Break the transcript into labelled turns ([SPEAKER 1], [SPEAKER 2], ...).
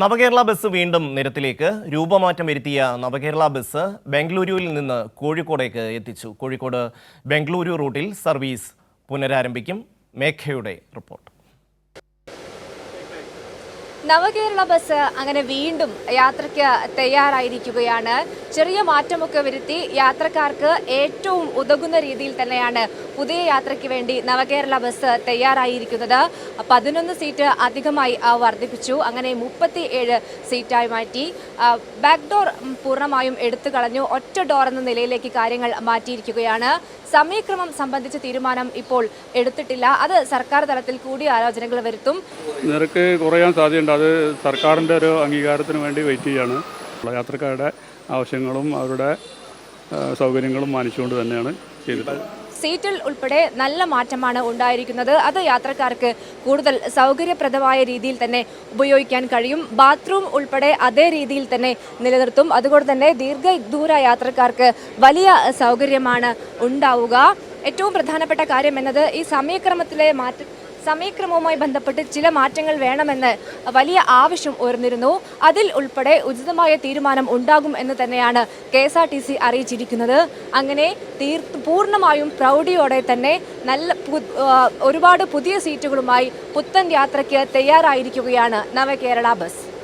[SPEAKER 1] നവകേരള bus വീണ്ടും നിരത്തിലേക്ക് രൂപമാറ്റം വരുത്തിയ നവകേരള ബസ് ബംഗളൂരുവിൽ നിന്ന് കോഴിക്കോടേക്ക് എത്തിച്ചു. കോഴിക്കോട് ബംഗളൂരു റൂട്ടിൽ സർവീസ് പുനരാരംഭിക്കും. മേഘയുടെ റിപ്പോർട്ട്.
[SPEAKER 2] നവകേരള ബസ് അങ്ങനെ വീണ്ടും യാത്രയ്ക്ക് തയ്യാറായിരിക്കുകയാണ്. ചെറിയ മാറ്റമൊക്കെ വരുത്തി യാത്രക്കാർക്ക് ഏറ്റവും ഉതകുന്ന രീതിയിൽ തന്നെയാണ് പുതിയ യാത്രയ്ക്ക് വേണ്ടി നവകേരള ബസ് തയ്യാറായിരിക്കുന്നത്. പതിനൊന്ന് സീറ്റ് അധികമായി വർദ്ധിപ്പിച്ചു. അങ്ങനെ മുപ്പത്തി ഏഴ് സീറ്റായി മാറ്റി. ബാക്ക്ഡോർ ബാക്ക് ഡോർ പൂർണമായും എടുത്തു കളഞ്ഞു. ഒറ്റ ഡോർ എന്ന നിലയിലേക്ക് കാര്യങ്ങൾ മാറ്റിയിരിക്കുകയാണ്. സമയക്രമം സംബന്ധിച്ച തീരുമാനം ഇപ്പോൾ എടുത്തിട്ടില്ല. അത് സർക്കാർ തലത്തിൽ കൂടിയാലോചനകൾ വരുത്തും.
[SPEAKER 3] നിരക്ക് കുറയാൻ സാധ്യതയുണ്ട്. അത് സർക്കാരിന്റെ ഒരു അംഗീകാരത്തിന് വേണ്ടി വെയിറ്റ് ചെയ്യാണ്. യാത്രക്കാരുടെ ആവശ്യങ്ങളും അവരുടെ സൗകര്യങ്ങളും മാനിച്ചുകൊണ്ട് തന്നെയാണ് ചെയ്തത്
[SPEAKER 2] സീറ്റിൽ ഉൾപ്പെടെ നല്ല മാറ്റമാണ് ഉണ്ടായിരിക്കുന്നത്. അത് യാത്രക്കാർക്ക് കൂടുതൽ സൗകര്യപ്രദമായ രീതിയിൽ തന്നെ ഉപയോഗിക്കാൻ കഴിയും. ബാത്റൂം ഉൾപ്പെടെ അതേ രീതിയിൽ തന്നെ നിലനിർത്തും. അതുകൊണ്ട് തന്നെ ദീർഘദൂര യാത്രക്കാർക്ക് വലിയ സൗകര്യമാണ് ഉണ്ടാവുക. ഏറ്റവും പ്രധാനപ്പെട്ട കാര്യം എന്നത് ഈ സമയക്രമത്തിലെ മാറ്റ സമയക്രമവുമായി ബന്ധപ്പെട്ട് ചില മാറ്റങ്ങൾ വേണമെന്ന് വലിയ ആവശ്യം ഉയർന്നിരുന്നു. അതിൽ ഉൾപ്പെടെ ഉചിതമായ തീരുമാനം ഉണ്ടാകും എന്ന് തന്നെയാണ് K S R T C അറിയിച്ചിരിക്കുന്നത്. അങ്ങനെ തീർത്ത് പൂർണമായും പ്രൗഢിയോടെ തന്നെ നല്ല ഒരുപാട് പുതിയ സീറ്റുകളുമായി പുത്തൻ യാത്രയ്ക്ക് തയ്യാറായിരിക്കുകയാണ് നവകേരള ബസ്.